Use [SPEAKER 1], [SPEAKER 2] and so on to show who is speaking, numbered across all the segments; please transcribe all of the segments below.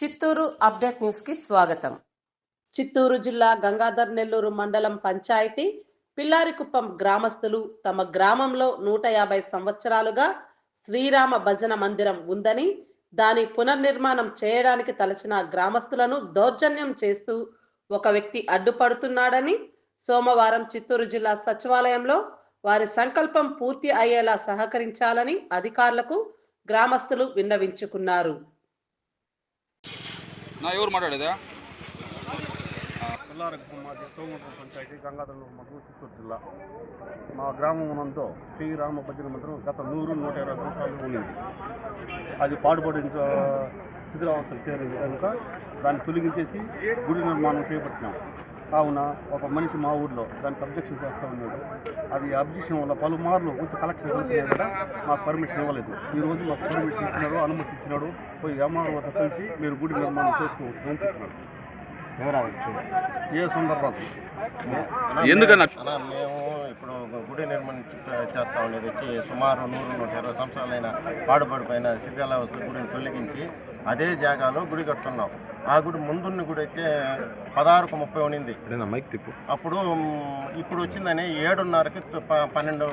[SPEAKER 1] Chittoor update న్యూస్కి స్వాగతం. చిత్తూరు జిల్లా గంగాధర్ నెల్లూరు మండలం పంచాయతీ పిల్లారికుప్పం గ్రామస్తులు తమ గ్రామంలో నూట యాభై సంవత్సరాలుగా శ్రీరామ భజన మందిరం ఉందని దాని పునర్నిర్మాణం చేయడానికి తలచిన గ్రామస్తులను దౌర్జన్యం చేస్తూ ఒక వ్యక్తి అడ్డుపడుతున్నాడని సోమవారం చిత్తూరు జిల్లా సచివాలయంలో వారి సంకల్పం పూర్తి అయ్యేలా సహకరించాలని అధికారులకు గ్రామస్తులు విన్నవించుకున్నారు.
[SPEAKER 2] నా ఎవరు మాట్లాడేదా?
[SPEAKER 3] పిల్లారకుప్పం మాది తోమూరు పంచాయతీ గంగాధర మధు చిత్తూరు జిల్లా. మా గ్రామం నందు శ్రీరామ భజన మందిరం గత నూరు నూట ఇరవై సంవత్సరాలు ఉండింది అది పాడుపడిన శిథిలావస్థలు చేరింది కనుక దాన్ని తొలగించేసి గుడి నిర్మాణం చేపట్టినాం. కావున ఒక మనిషి మా ఊర్లో దానికి అబ్జెక్షన్ చేస్తూ ఉన్నాడు. అది అబ్జెక్షన్ వల్ల పలుమార్లు వచ్చి కలెక్టర్ కలిసినా కూడా మాకు పర్మిషన్ ఇవ్వలేదు. ఈ రోజు మాకు పర్మిషన్ ఇచ్చినాడు అనుమతి ఇచ్చినాడు పోయి ఎంఆర్ వద్ద కలిసి మీరు గుడి నిర్మాణం చేసుకోవచ్చు అని చెప్పినాడు ఏ సుందరరాజు?
[SPEAKER 2] ఎందుకన్నా?
[SPEAKER 4] మేము గుడి నిర్మాణం చేస్తా ఉండేది. వచ్చి సుమారు నూరు నూట ఇరవై సంవత్సరాలైన పాడుపడిపోయిన శిథిలావస్థ గుడిని తొలగించి అదే జాగాలో గుడి కడుతున్నాం ఆ గుడి ముందున్న గుడి వచ్చే పదహారుకు ముప్పై
[SPEAKER 2] తిప్పు.
[SPEAKER 4] అప్పుడు ఇప్పుడు వచ్చిందని ఏడున్నరకి పన్నెండు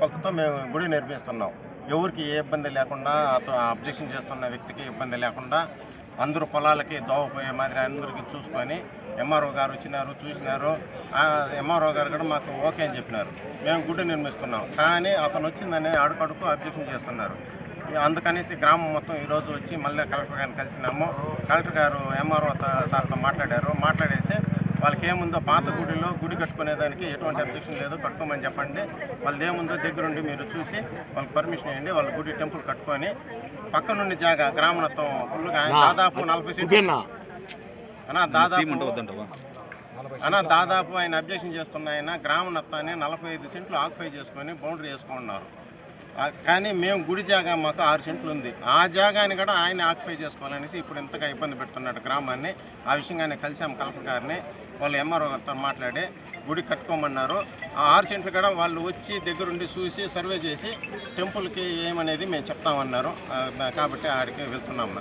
[SPEAKER 4] కొలతతో మేము గుడి నిర్మిస్తున్నాం. ఎవరికి ఏ ఇబ్బంది లేకుండా అబ్జెక్షన్ చేస్తున్న వ్యక్తికి ఇబ్బంది లేకుండా అందరూ పొలాలకి దోవపోయే మాదిరి అందరికీ చూసుకొని ఎంఆర్ఓ గారు వచ్చినారు చూసినారు. ఎంఆర్ఓ గారు కూడా మాకు ఓకే అని చెప్పినారు. మేము గుడి నిర్మిస్తున్నాం. కానీ అతను వచ్చిందని అడుకడుకు అబ్జెక్షన్ చేస్తున్నారు. అందుకనేసి గ్రామం మొత్తం ఈరోజు వచ్చి మళ్ళీ కలెక్టర్ గారిని కలిసినాము. కలెక్టర్ గారు ఎంఆర్ఓ సార్తో మాట్లాడారు. మాట్లాడేసి వాళ్ళకి ఏముందో పాత గుడిలో గుడి కట్టుకునేదానికి ఎటువంటి అబ్జెక్షన్ లేదు కట్టుకోమని చెప్పండి. వాళ్ళది ఏముందో దగ్గరుండి మీరు చూసి వాళ్ళకి పర్మిషన్ ఇవ్వండి వాళ్ళ గుడి టెంపుల్ కట్టుకొని పక్క నుండి జాగా గ్రామణత్వం ఫుల్గా దాదాపు నలభై సెంట్లు అన్నా దాదాపు అన్న దాదాపు ఆయన అబ్జెక్షన్ చేస్తున్న ఆయన గ్రామనత్తాన్ని నలభై ఐదు సెంట్లు ఆక్యుపై చేసుకొని బౌండరీ చేసుకుంటున్నారు ఆ, కానీ మేము గుడి జాగా మాకు ఆరు సెంట్లు ఉంది. ఆ జాగాని కూడా ఆయన ఆక్యుపై చేసుకోవాలనేసి ఇప్పుడు ఇంతగా ఇబ్బంది పెడుతున్నాడు గ్రామాన్ని. ఆ విషయంగానే కలిసాం కలెక్టర్ గారిని. వాళ్ళు ఎంఆర్ఓ గారితో మాట్లాడి గుడి కట్టుకోమన్నారు. ఆ ఆరు సెంట్లు కూడా వాళ్ళు వచ్చి దగ్గరుండి చూసి సర్వే చేసి టెంపుల్కి ఏమనేది మేము చెప్తామన్నారు. కాబట్టి ఆడికి వెళ్తున్నాం